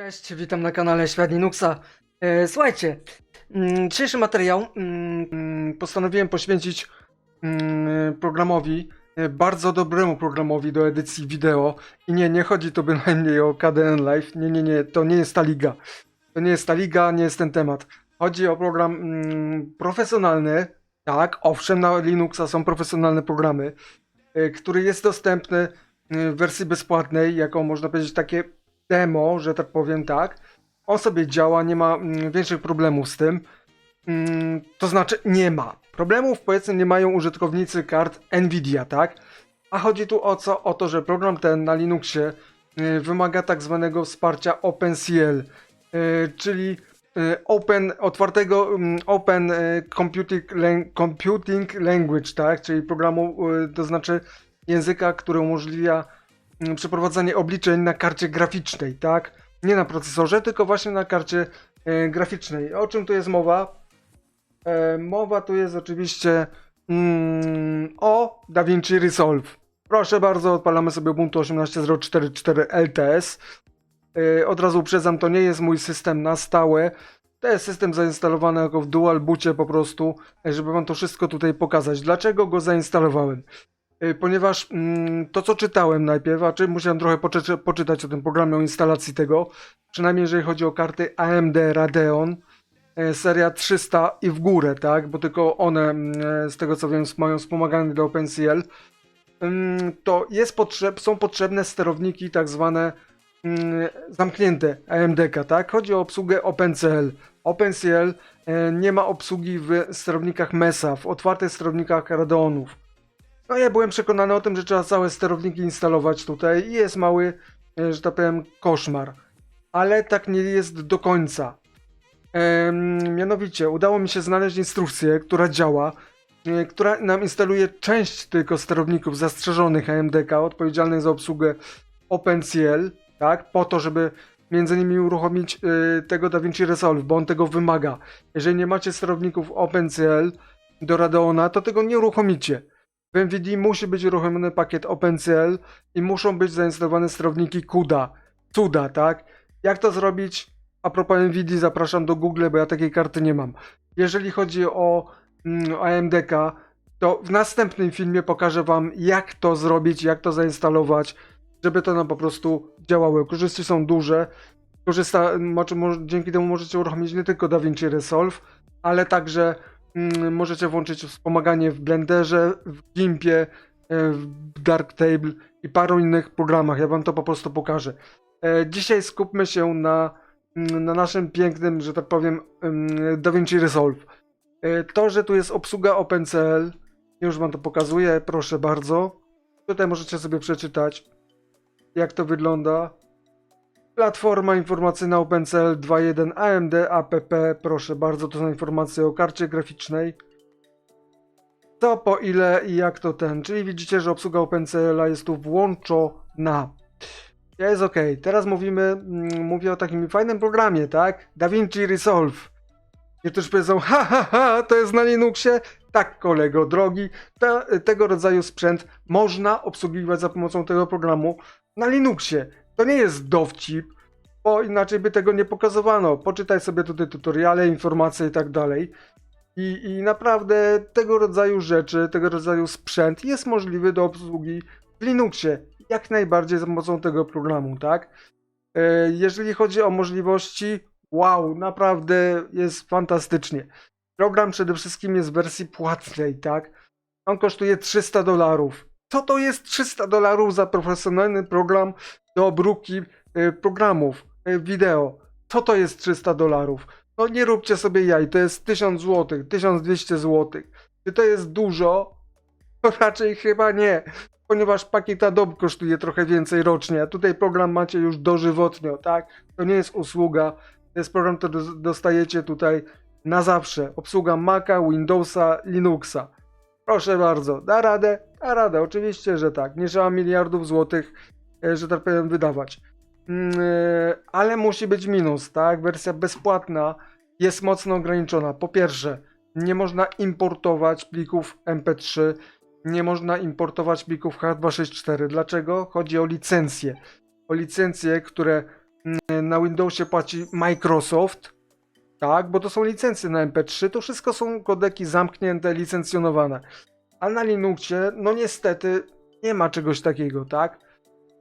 Cześć, witam na kanale Świat Linuxa. E, słuchajcie, mm, dzisiejszy materiał mm, postanowiłem poświęcić mm, programowi, e, bardzo dobremu programowi do edycji wideo. I nie, nie chodzi tu bynajmniej o KDN Live. Nie, nie, nie, to nie jest ta liga. To nie jest ta liga, nie jest ten temat. Chodzi o program profesjonalny. Tak, owszem, na Linuxa są profesjonalne programy, e, który jest dostępny w wersji bezpłatnej, jako można powiedzieć takie demo, że tak powiem tak. On sobie działa, nie ma mm, większych problemów z tym. Mm, to znaczy nie ma. Problemów powiedzmy nie mają użytkownicy kart Nvidia, tak? A chodzi tu o co? O to, że program ten na Linuxie y, wymaga tak zwanego wsparcia OpenCL, y, czyli y, open, otwartego mm, Open Computing, Computing Language, tak? Czyli programu, to znaczy języka, który umożliwia przeprowadzanie obliczeń na karcie graficznej, tak? Nie na procesorze, tylko właśnie na karcie e, graficznej. O czym tu jest mowa? E, mowa tu jest oczywiście mm, o DaVinci Resolve. Proszę bardzo, odpalamy sobie Ubuntu 18.044 LTS. E, od razu uprzedzam, to nie jest mój system na stałe. To jest system zainstalowany jako w dual boocie po prostu, e, żeby wam to wszystko tutaj pokazać. Dlaczego go zainstalowałem? Y, ponieważ mm, to, co czytałem najpierw, a czy musiałem trochę poczy poczytać o tym programie, o instalacji tego, przynajmniej jeżeli chodzi o karty AMD Radeon, e, seria 300 i w górę, tak, bo tylko one, mm, z tego co wiem, mają wspomaganie do OpenCL, to jest potrzeb, są potrzebne sterowniki tak zwane mm, zamknięte AMD-ka, tak? Chodzi o obsługę OpenCL. OpenCL e, nie ma obsługi w sterownikach MESA, w otwartych sterownikach Radeonów. No ja byłem przekonany o tym, że trzeba całe sterowniki instalować tutaj i jest mały, e, że tak powiem, koszmar. Ale tak nie jest do końca. Em, mianowicie udało mi się znaleźć instrukcję, która działa, e, która nam instaluje część tylko sterowników zastrzeżonych AMD-ka, odpowiedzialnych za obsługę OpenCL, tak, po to, żeby między innymi uruchomić e, tego DaVinci Resolve, bo on tego wymaga. Jeżeli nie macie sterowników OpenCL do Radeona, to tego nie uruchomicie. W NVIDIA musi być uruchomiony pakiet OpenCL i muszą być zainstalowane sterowniki CUDA. CUDA, tak? Jak to zrobić? A propos NVIDIA zapraszam do Google, bo ja takiej karty nie mam. Jeżeli chodzi o mm, AMD-ka, to w następnym filmie pokażę wam jak to zrobić, jak to zainstalować, żeby to nam po prostu działało. Korzyści są duże. Korzysta, znaczy, dzięki temu możecie uruchomić nie tylko DaVinci Resolve, ale także możecie włączyć wspomaganie w Blenderze, w Gimpie, e, w Darktable i paru innych programach. Ja wam to po prostu pokażę. E, Dzisiaj skupmy się na, mm, na naszym pięknym, że tak powiem, mm, DaVinci Resolve. E, To, że tu jest obsługa OpenCL, już wam to pokazuję, proszę bardzo. Tutaj możecie sobie przeczytać, jak to wygląda. Platforma informacyjna OpenCL 2.1 AMD APP, proszę bardzo, to są informacje o karcie graficznej. Co, po ile i jak to ten, czyli widzicie, że obsługa OpenCL jest tu włączona. Jest ok. Teraz mówimy, mm, mówię o takim fajnym programie, tak? DaVinci Resolve. Niektórzy powiedzą, ha, ha, ha, to jest na Linuxie? Tak, kolego drogi, te, tego rodzaju sprzęt można obsługiwać za pomocą tego programu na Linuxie. To nie jest dowcip, bo inaczej by tego nie pokazywano. Poczytaj sobie tutaj tutoriale, informacje i tak dalej. I, I naprawdę tego rodzaju rzeczy, tego rodzaju sprzęt jest możliwy do obsługi w Linuxie. Jak najbardziej za pomocą tego programu, tak? E, Jeżeli chodzi o możliwości, wow, naprawdę jest fantastycznie. Program przede wszystkim jest w wersji płatnej, tak? On kosztuje 300 dolarów. Co to jest 300 dolarów za profesjonalny program do obróbki y, programów y, wideo? Co to jest 300 dolarów? No nie róbcie sobie jaj, to jest 1000 zł, 1200 zł. Czy to jest dużo? To raczej chyba nie, ponieważ pakiet Adobe kosztuje trochę więcej rocznie, a tutaj program macie już dożywotnio, tak? To nie jest usługa, to jest program, który dos- dostajecie tutaj na zawsze. Obsługa Maca, Windowsa, Linuxa. Proszę bardzo, da radę? Da radę, oczywiście, że tak. Nie trzeba miliardów złotych, że tak powiem, wydawać. Mm, e, Ale musi być minus, tak? Wersja bezpłatna jest mocno ograniczona. Po pierwsze, nie można importować plików MP3, nie można importować plików H264. Dlaczego? Chodzi o licencje. O licencje, które mm, na Windowsie płaci Microsoft, tak, bo to są licencje na MP3, to wszystko są kodeki zamknięte, licencjonowane. A na Linuxie, no niestety, nie ma czegoś takiego, tak?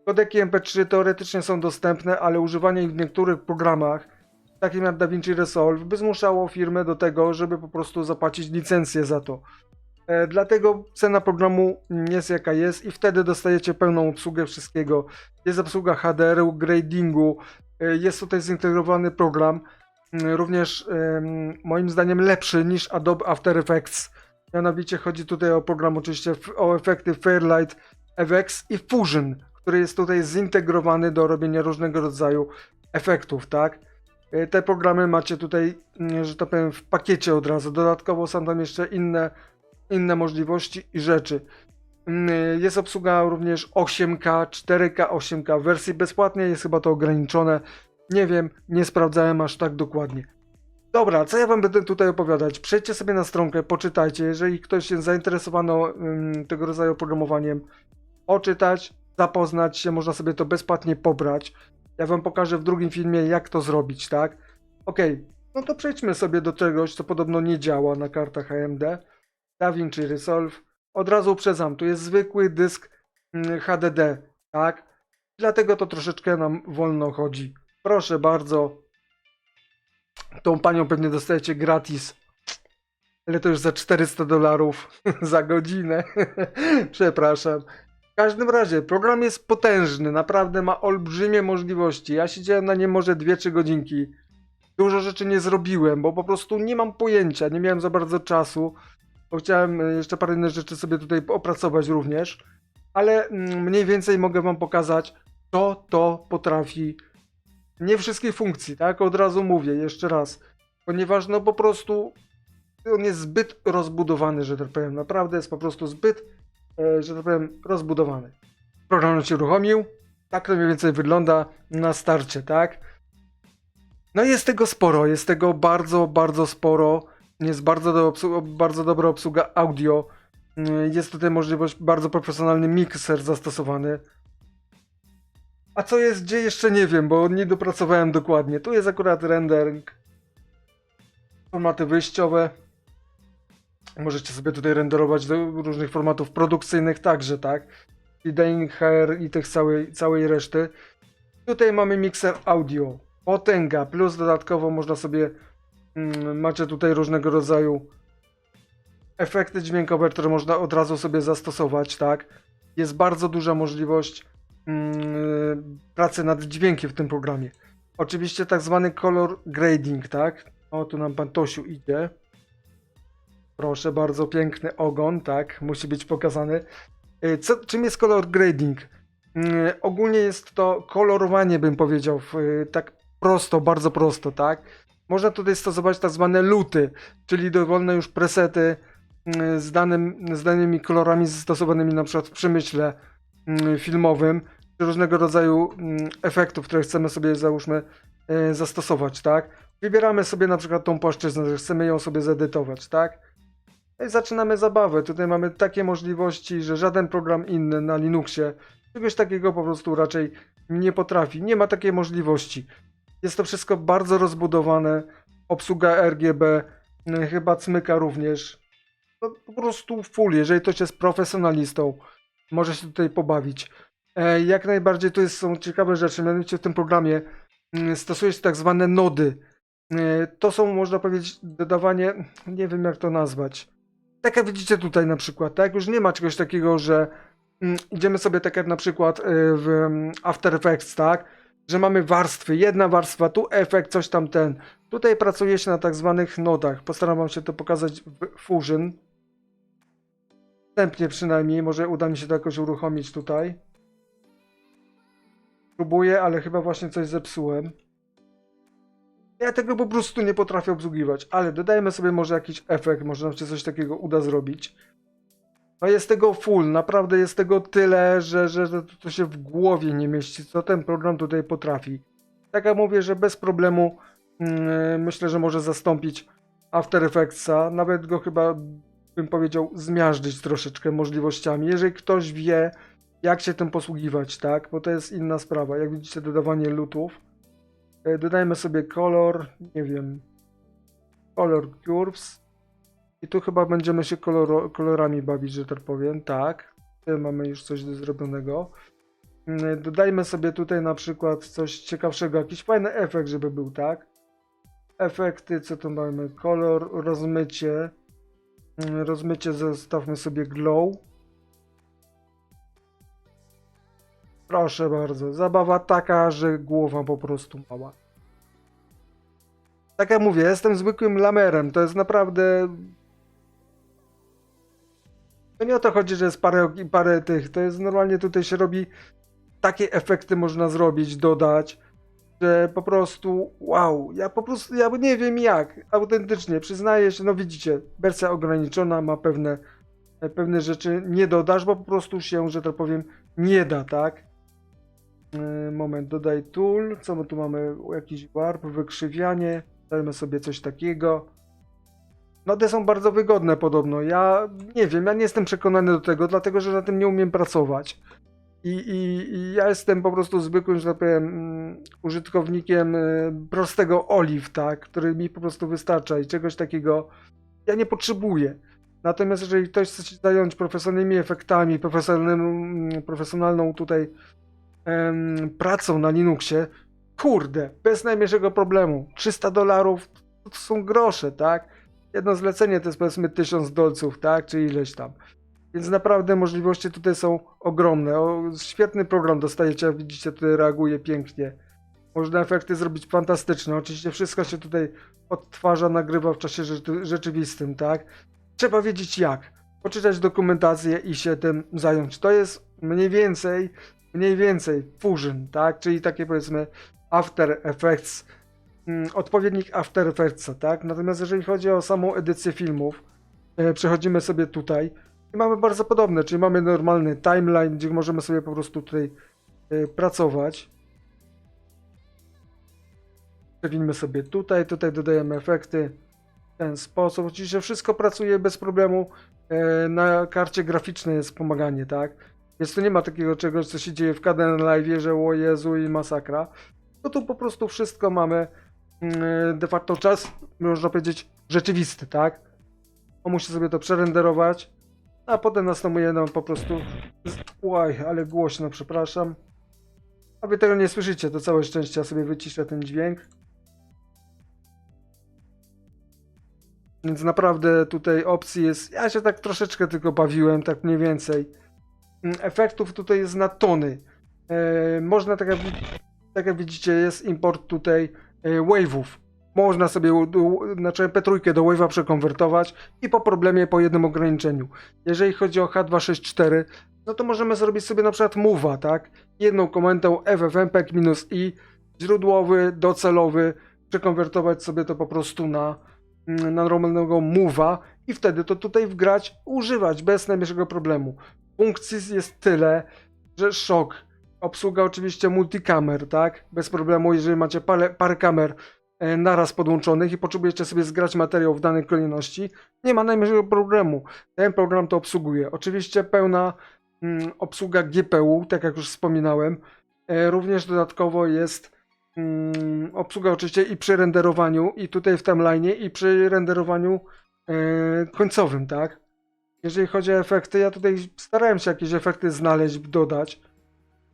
Kodeki MP3 teoretycznie są dostępne, ale używanie ich w niektórych programach, takim jak DaVinci Resolve, by zmuszało firmę do tego, żeby po prostu zapłacić licencję za to. E, dlatego cena programu jest jaka jest i wtedy dostajecie pełną obsługę wszystkiego. Jest obsługa HDR-u, gradingu, e, jest tutaj zintegrowany program, mm, również moim zdaniem lepszy niż Adobe After Effects. Mianowicie chodzi tutaj o program oczywiście o efekty Fairlight, FX i Fusion, który jest tutaj zintegrowany do robienia różnego rodzaju efektów, tak? E, Te programy macie tutaj, mm, że tak powiem, w pakiecie od razu. Dodatkowo są tam jeszcze inne, inne możliwości i rzeczy. Mm, Jest obsługa również 8K, 4K, 8K. W wersji bezpłatnej jest chyba to ograniczone. Nie wiem, nie sprawdzałem aż tak dokładnie. Dobra, co ja wam będę tutaj opowiadać? Przejdźcie sobie na stronkę, poczytajcie. Jeżeli ktoś jest zainteresowany ym, tego rodzaju programowaniem, poczytać, zapoznać się, można sobie to bezpłatnie pobrać. Ja wam pokażę w drugim filmie, jak to zrobić, tak? Okej, no to przejdźmy sobie do czegoś, co podobno nie działa na kartach AMD. DaVinci Resolve. Od razu uprzedzam, tu jest zwykły dysk mm, HDD, tak? Dlatego to troszeczkę nam wolno chodzi. Proszę bardzo. Tą panią pewnie dostajecie gratis. Ale to już za 400 dolarów za godzinę. Przepraszam. W każdym razie, program jest potężny, naprawdę ma olbrzymie możliwości. Ja siedziałem na nim może 2-3 godzinki. Dużo rzeczy nie zrobiłem, bo po prostu nie mam pojęcia, nie miałem za bardzo czasu. Bo chciałem e, jeszcze parę innych rzeczy sobie tutaj opracować również. Ale mm, mniej więcej mogę wam pokazać, co to potrafi. Nie wszystkich funkcji, tak? Od razu mówię, jeszcze raz. Ponieważ no po prostu on jest zbyt rozbudowany, że tak powiem. Naprawdę jest po prostu zbyt, że tak powiem, rozbudowany. Program się uruchomił. Tak to mniej więcej wygląda na starcie, tak? No jest tego sporo, jest tego bardzo, bardzo sporo. Jest bardzo, do bardzo dobra obsługa audio. Mm, Jest tutaj możliwość, bardzo profesjonalny mikser zastosowany. A co jest gdzie jeszcze nie wiem, bo nie dopracowałem dokładnie. Tu jest akurat rendering. Formaty wyjściowe. Możecie sobie tutaj renderować do różnych formatów produkcyjnych także, tak? I Dining HR i tych całej, całej reszty. Tutaj mamy mikser audio. Potęga, plus dodatkowo można sobie mm, macie tutaj różnego rodzaju efekty dźwiękowe, które można od razu sobie zastosować, tak? Jest bardzo duża możliwość mm, pracy nad dźwiękiem w tym programie. Oczywiście tak zwany color grading, tak? O, tu nam pan Tosiu idzie. Proszę bardzo, piękny ogon, tak? Musi być pokazany. Y, Co, czym jest color grading? Mm, Ogólnie jest to kolorowanie, bym powiedział, y, tak prosto, bardzo prosto, tak? Można tutaj stosować tak zwane luty, czyli dowolne już presety mm, z, danym, z danymi kolorami zastosowanymi na przykład w przemyśle mm, filmowym, czy różnego rodzaju efektów, które chcemy sobie załóżmy e, zastosować, tak? Wybieramy sobie na przykład tą płaszczyznę, że chcemy ją sobie zedytować, tak? No zaczynamy zabawę. Tutaj mamy takie możliwości, że żaden program inny na Linuxie czegoś takiego po prostu raczej nie potrafi. Nie ma takiej możliwości. Jest to wszystko bardzo rozbudowane. Obsługa RGB, y, chyba cmyka również. No, po prostu full. Jeżeli ktoś jest profesjonalistą, może się tutaj pobawić. E, jak najbardziej to jest, są ciekawe rzeczy. Mianowicie w tym programie mm, stosuje się tak zwane nody. E, To są, można powiedzieć, dodawanie, nie wiem jak to nazwać. Tak jak widzicie tutaj na przykład, tak? Już nie ma czegoś takiego, że mm, idziemy sobie tak jak na przykład y, w mm, After Effects, tak? Że mamy warstwy, jedna warstwa, tu efekt, coś tam ten. Tutaj pracuje się na tak zwanych nodach. Postaram wam się to pokazać w Fusion. Wstępnie przynajmniej, może uda mi się to jakoś uruchomić tutaj. Próbuję, ale chyba właśnie coś zepsułem. Ja tego po prostu nie potrafię obsługiwać, ale dodajmy sobie może jakiś efekt, może nam się coś takiego uda zrobić. No jest tego full, naprawdę jest tego tyle, że, że że to się w głowie nie mieści, co ten program tutaj potrafi. Tak jak mówię, że bez problemu mm, myślę, że może zastąpić After Effectsa, nawet go chyba bym powiedział zmiażdżyć troszeczkę możliwościami, jeżeli ktoś wie jak się tym posługiwać, tak, bo to jest inna sprawa, jak widzicie dodawanie lutów, Dodajmy sobie kolor, nie wiem, color curves. I tu chyba będziemy się kolorami bawić, że tak powiem. Tak, mamy już coś do zrobionego. Mm, Dodajmy sobie tutaj na przykład coś ciekawszego, jakiś fajny efekt, żeby był, tak? Efekty, co tu mamy? Kolor, rozmycie. Mm, Rozmycie zostawmy sobie glow. Proszę bardzo, zabawa taka, że głowa po prostu mała. Tak jak mówię, jestem zwykłym lamerem, to jest naprawdę... To nie o to chodzi, że jest parę, parę tych, to jest normalnie tutaj się robi, takie efekty można zrobić, dodać, że po prostu wow, ja po prostu, ja nie wiem jak, autentycznie, przyznaję się, no widzicie, wersja ograniczona ma pewne, pewne rzeczy, nie dodasz, bo po prostu się, że tak powiem, nie da, tak? Yy, Moment, dodaj tool. Co my tu mamy? Jakiś warp, wykrzywianie. Dajmy sobie coś takiego. No te są bardzo wygodne podobno. Ja nie wiem, ja nie jestem przekonany do tego, dlatego że na tym nie umiem pracować. I, i, i ja jestem po prostu zwykłym, że tak powiem, mm, użytkownikiem y, prostego Olive, tak, który mi po prostu wystarcza i czegoś takiego ja nie potrzebuję. Natomiast jeżeli ktoś chce się zająć profesjonalnymi efektami, profesjonalną, profesjonalną tutaj em, pracą na Linuxie, kurde, bez najmniejszego problemu. 300 dolarów to są grosze, tak? Jedno zlecenie to jest powiedzmy 1000 dolców, tak? Czy ileś tam. Więc naprawdę możliwości tutaj są ogromne. O, świetny program dostajecie, jak widzicie, tutaj reaguje pięknie. Można efekty zrobić fantastyczne. Oczywiście wszystko się tutaj odtwarza, nagrywa w czasie rzeczy- rzeczywistym, tak? Trzeba wiedzieć jak. Poczytać dokumentację i się tym zająć. To jest mniej więcej mniej więcej Fusion, tak? Czyli takie powiedzmy After Effects, mm, odpowiednik After Effectsa, tak? Natomiast jeżeli chodzi o samą edycję filmów, e, przechodzimy sobie tutaj i mamy bardzo podobne, czyli mamy normalny timeline, gdzie możemy sobie po prostu tutaj e, pracować. Przewinimy sobie tutaj, tutaj dodajemy efekty w ten sposób. Oczywiście wszystko pracuje bez problemu. E, Na karcie graficznej jest wspomaganie, tak? Więc tu nie ma takiego czegoś, co się dzieje w KDN Live, że o Jezu i masakra. No tu po prostu wszystko mamy mm, de facto czas, można powiedzieć, rzeczywisty, tak? On musi sobie to przerenderować, a potem następuje nam po prostu... Oj, ale głośno, przepraszam. A wy tego nie słyszycie, to całe szczęście, ja sobie wyciszę ten dźwięk. Więc naprawdę tutaj opcji jest... Ja się tak troszeczkę tylko bawiłem, tak mniej więcej. Mm, efektów tutaj jest na tony. E, można, tak jak, tak jak widzicie, jest import tutaj e, wave'ów. Można sobie znaczy MP3 do wave'a przekonwertować i po problemie po jednym ograniczeniu. Jeżeli chodzi o H264, no to możemy zrobić sobie na przykład move'a, tak? Jedną komendą ffmpeg-i, źródłowy, docelowy, przekonwertować sobie to po prostu na, mm, na normalnego move'a i wtedy to tutaj wgrać, używać bez najmniejszego problemu funkcji jest tyle, że szok. Obsługa oczywiście multikamer, tak? Bez problemu, jeżeli macie parę, parę kamer e, naraz podłączonych i potrzebujecie sobie zgrać materiał w danej kolejności, nie ma najmniejszego problemu. Ten program to obsługuje. Oczywiście pełna mm, obsługa GPU, tak jak już wspominałem. E, również dodatkowo jest mm, obsługa oczywiście i przy renderowaniu, i tutaj w timeline, i przy renderowaniu e, końcowym, tak? Jeżeli chodzi o efekty, ja tutaj starałem się jakieś efekty znaleźć, dodać.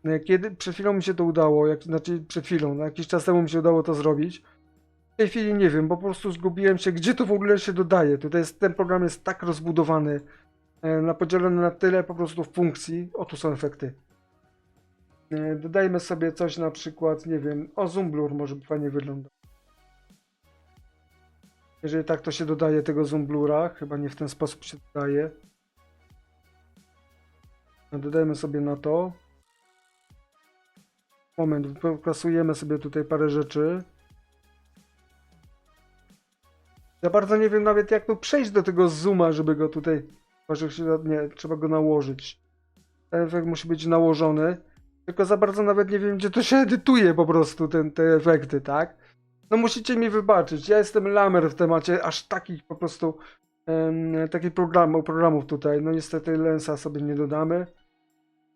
E, Kiedy przed chwilą mi się to udało, jak, znaczy przed chwilą, no, jakiś czas temu mi się udało to zrobić. W tej chwili nie wiem, bo po prostu zgubiłem się, gdzie to w ogóle się dodaje. Tutaj jest, ten program jest tak rozbudowany, e, na podzielony na tyle po prostu funkcji. O, tu są efekty. E, Dodajmy sobie coś na przykład, nie wiem, o zoom blur może by fajnie wyglądał. Jeżeli tak, to się dodaje tego zoom blura. Chyba nie w ten sposób się dodaje. No, Dodajmy sobie na to. Moment, kasujemy sobie tutaj parę rzeczy. Ja bardzo nie wiem nawet jak tu przejść do tego zooma, żeby go tutaj... Nie, trzeba go nałożyć. Ten efekt musi być nałożony. Tylko za bardzo nawet nie wiem, gdzie to się edytuje po prostu, ten, te efekty, tak? No musicie mi wybaczyć, ja jestem lamer w temacie aż takich po prostu em, takich programów, tutaj. No niestety lensa sobie nie dodamy.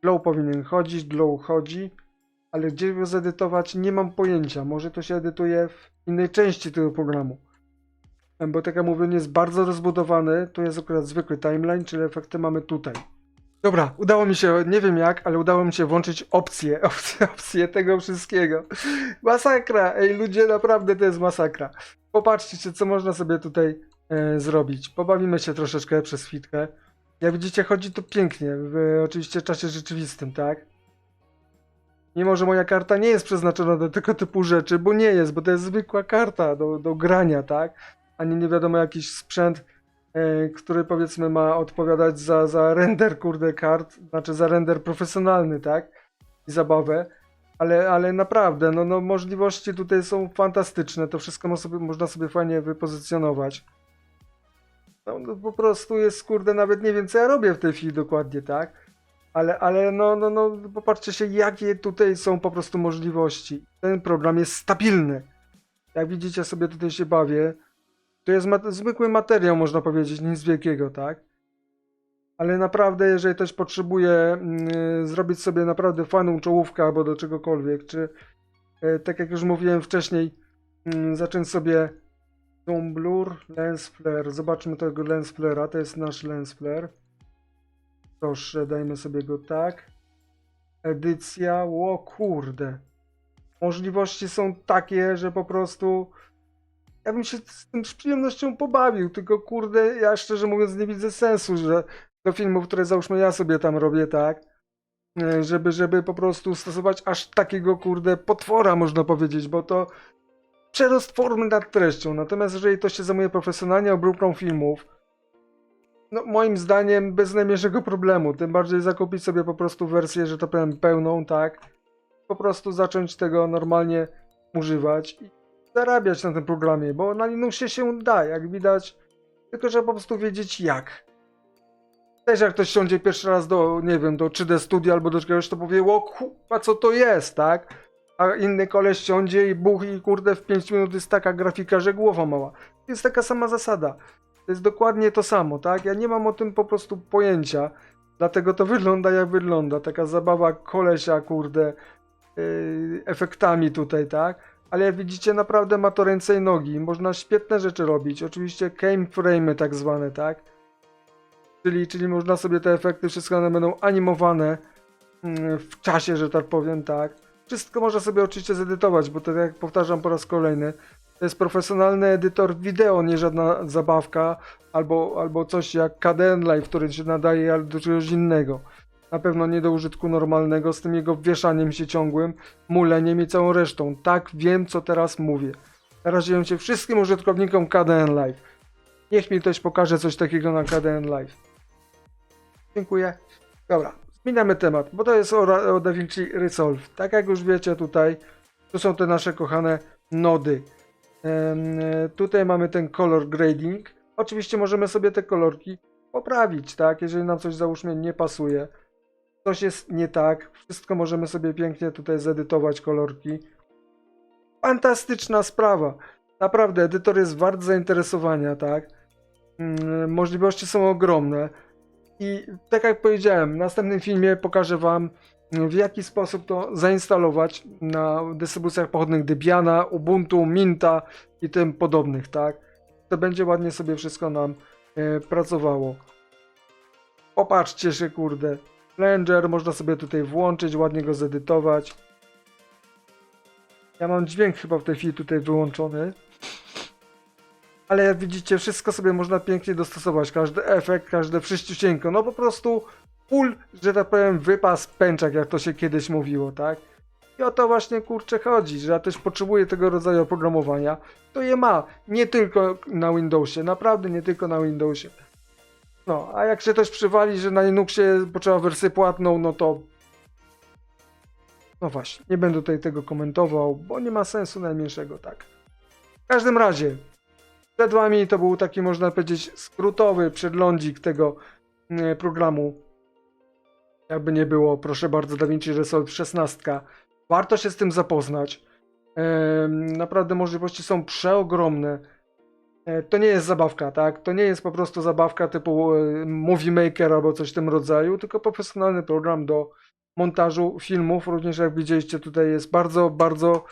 Glow powinien chodzić, glow chodzi. ale gdzie go zedytować nie mam pojęcia. Może to się edytuje w innej części tego programu. Bo tak jak mówię, jest bardzo rozbudowany. Tu jest akurat zwykły timeline, czyli efekty mamy tutaj. Dobra, udało mi się, nie wiem jak, ale udało mi się włączyć opcje, opcje, opcje tego wszystkiego. Masakra, ej ludzie, naprawdę to jest masakra. Popatrzcie, co można sobie tutaj e, zrobić. Pobawimy się troszeczkę przez chwilkę. Jak widzicie, chodzi to pięknie, w oczywiście czasie rzeczywistym, tak? Mimo, że moja karta nie jest przeznaczona do tego typu rzeczy, bo nie jest, bo to jest zwykła karta do, do grania, tak? Ani nie wiadomo jakiś sprzęt, który powiedzmy ma odpowiadać za, za render, kurde, kart, znaczy za render profesjonalny, tak? I zabawę. Ale, ale naprawdę, no, no możliwości tutaj są fantastyczne, to wszystko mo sobie, można sobie fajnie wypozycjonować. No, no po prostu jest, kurde, nawet nie wiem co ja robię w tej chwili dokładnie, tak? Ale, ale no, no, no, popatrzcie się, jakie tutaj są po prostu możliwości. Ten program jest stabilny. Jak widzicie, sobie tutaj się bawię. To jest mat- zwykły materiał, można powiedzieć, nic wielkiego, tak? Ale naprawdę, jeżeli ktoś potrzebuje mm, zrobić sobie naprawdę fajną czołówkę albo do czegokolwiek, czy e, tak jak już mówiłem wcześniej, mm, zacząć sobie Zoom Blur, Lens Flare. Zobaczmy tego Lens Flare'a, to jest nasz Lens Flare. Proszę, dajmy sobie go tak. Edycja, o kurde. Możliwości są takie, że po prostu ja bym się z tym z przyjemnością pobawił, tylko kurde, ja szczerze mówiąc nie widzę sensu, że do filmów, które załóżmy ja sobie tam robię, tak, e, żeby, żeby po prostu stosować aż takiego kurde potwora, można powiedzieć, bo to przerost formy nad treścią. Natomiast jeżeli to się zajmuje profesjonalnie obróbką filmów, no moim zdaniem bez najmniejszego problemu. Tym bardziej zakupić sobie po prostu wersję, że to powiem pełną, tak? Po prostu zacząć tego normalnie używać zarabiać na tym programie, bo na Linuxie się da, jak widać, tylko że po prostu wiedzieć jak. Też jak ktoś siądzie pierwszy raz do, nie wiem, do 3D Studio albo do czegoś, to powie, o kurwa, co to jest, tak? A inny koleś siądzie i buch i kurde w 5 minut jest taka grafika, że głowa mała. Jest taka sama zasada. To jest dokładnie to samo, tak? Ja nie mam o tym po prostu pojęcia. Dlatego to wygląda jak wygląda. Taka zabawa kolesia, kurde, yy, efektami tutaj, tak? Ale jak widzicie, naprawdę ma to ręce i nogi. Można świetne rzeczy robić. Oczywiście came frame'y tak zwane, tak? Czyli, czyli można sobie te efekty, wszystko one będą animowane mm, w czasie, że tak powiem, tak? Wszystko można sobie oczywiście zedytować, bo to tak jak powtarzam po raz kolejny, to jest profesjonalny edytor wideo, nie żadna zabawka albo, albo coś jak KDN Live, który się nadaje ale do czegoś innego. Na pewno nie do użytku normalnego z tym jego wieszaniem się ciągłym, muleniem i całą resztą. Tak, wiem co teraz mówię. Naraziłem się wszystkim użytkownikom KDN Live. Niech mi ktoś pokaże coś takiego na KDN Live. Dziękuję. Dobra, zmieniamy temat, bo to jest o, o DaVinci Resolve. Tak jak już wiecie tutaj, tu są te nasze kochane nody. Tutaj mamy ten color grading. Oczywiście możemy sobie te kolorki poprawić, tak? Jeżeli nam coś załóżmy nie pasuje, coś jest nie tak, wszystko możemy sobie pięknie tutaj zedytować kolorki. Fantastyczna sprawa. Naprawdę, edytor jest wart zainteresowania, tak? Mm, Możliwości są ogromne. I tak jak powiedziałem, w następnym filmie pokażę Wam, w jaki sposób to zainstalować na dystrybucjach pochodnych Debiana, Ubuntu, Minta i tym podobnych, tak? To będzie ładnie sobie wszystko nam e, pracowało. Popatrzcie się, kurde. Flanger można sobie tutaj włączyć, ładnie go zedytować. Ja mam dźwięk chyba w tej chwili tutaj wyłączony. Ale jak widzicie, wszystko sobie można pięknie dostosować. Każdy efekt, każde wszyściusieńko. No po prostu full, że tak powiem, wypas pęczak, jak to się kiedyś mówiło, tak? I o to właśnie kurczę chodzi, że ja też potrzebuję tego rodzaju oprogramowania. To je ma. Nie tylko na Windowsie, naprawdę nie tylko na Windowsie. No, a jak się też przywali, że na Linuxie potrzeba wersję płatną, no to. No właśnie, nie będę tutaj tego komentował, bo nie ma sensu najmniejszego, tak. W każdym razie, przed Wami to był taki, można powiedzieć, skrótowy przeglądzik tego mm, programu. Jakby nie było, proszę bardzo, DaVinci Resolve 16. Warto się z tym zapoznać. Naprawdę możliwości są przeogromne. E, To nie jest zabawka, tak? To nie jest po prostu zabawka typu e, Movie Maker albo coś w tym rodzaju, tylko profesjonalny program do montażu filmów. Również jak widzieliście tutaj jest bardzo, bardzo,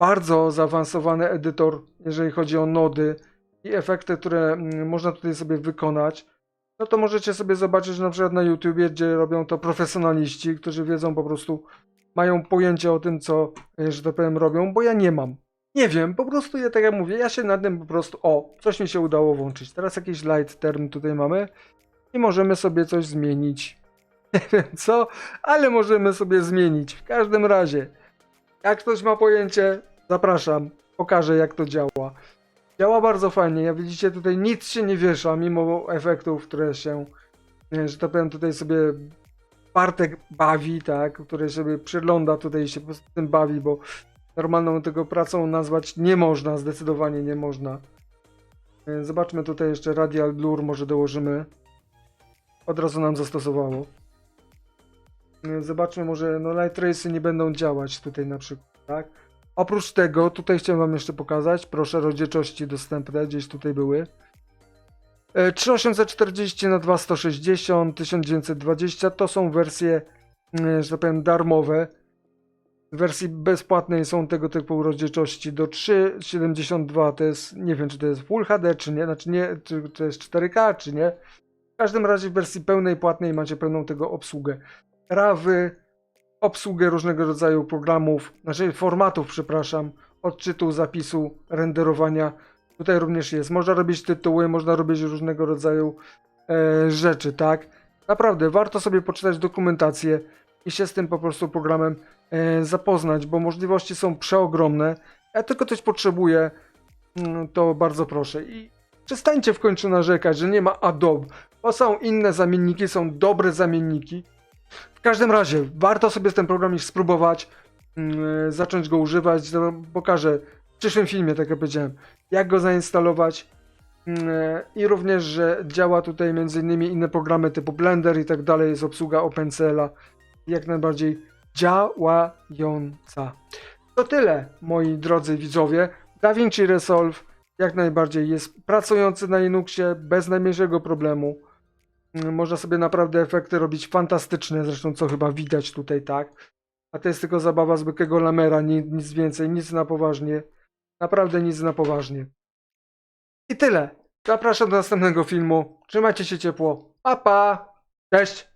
bardzo zaawansowany edytor, jeżeli chodzi o nody i efekty, które mm, można tutaj sobie wykonać. No to możecie sobie zobaczyć na przykład na YouTubie, gdzie robią to profesjonaliści, którzy wiedzą po prostu, mają pojęcie o tym, co, e, że tak powiem, robią, bo ja nie mam. Nie wiem, po prostu ja tak jak mówię, ja się nad tym po prostu, o, coś mi się udało włączyć. Teraz jakiś light term tutaj mamy i możemy sobie coś zmienić. Nie wiem co, ale możemy sobie zmienić. W każdym razie, jak ktoś ma pojęcie, zapraszam, pokażę jak to działa. Działa bardzo fajnie, jak widzicie tutaj nic się nie wiesza, mimo efektów, które się, że tak powiem, tutaj sobie Bartek bawi, tak, który sobie przygląda tutaj się po prostu tym bawi, bo normalną tego pracą nazwać nie można, zdecydowanie nie można. E, Zobaczmy tutaj jeszcze Radial Blur, może dołożymy. Od razu nam zastosowało. E, Zobaczmy, może no light tracy nie będą działać tutaj na przykład, tak? Oprócz tego, tutaj chciałem wam jeszcze pokazać, proszę, rozdzielczości dostępne, gdzieś tutaj były. E, 3840 na 2160, 1920 to są wersje, e, że tak powiem, darmowe. W wersji bezpłatnej są tego typu rozdzielczości do 3,72 to jest, nie wiem czy to jest Full HD czy nie, znaczy nie, czy to jest 4K czy nie. W każdym razie w wersji pełnej, płatnej macie pełną tego obsługę. Rawy, obsługę różnego rodzaju programów, znaczy formatów, przepraszam, odczytu, zapisu, renderowania. Tutaj również jest. Można robić tytuły, można robić różnego rodzaju e, rzeczy, tak? Naprawdę, warto sobie poczytać dokumentację i się z tym po prostu programem zapoznać, bo możliwości są przeogromne. Ja tylko coś potrzebuję, mm, to bardzo proszę. I przestańcie w końcu narzekać, że nie ma Adobe, bo są inne zamienniki, są dobre zamienniki. W każdym razie, warto sobie ten program już spróbować, mm, zacząć go używać. To Pokażę w przyszłym filmie, tak jak powiedziałem, jak go zainstalować. Mm, I również, że działa tutaj m.in. inne programy typu Blender i tak dalej, jest obsługa OpenCL-a jak najbardziej działająca. To tyle, moi drodzy widzowie. DaVinci Resolve jak najbardziej jest pracujący na Linuxie bez najmniejszego problemu. Mm, Można sobie naprawdę efekty robić fantastyczne, zresztą co chyba widać tutaj, tak? A to jest tylko zabawa zwykłego lamera, ni- nic więcej, nic na poważnie. Naprawdę nic na poważnie. I tyle. Zapraszam do następnego filmu. Trzymajcie się ciepło. Pa, pa. Cześć.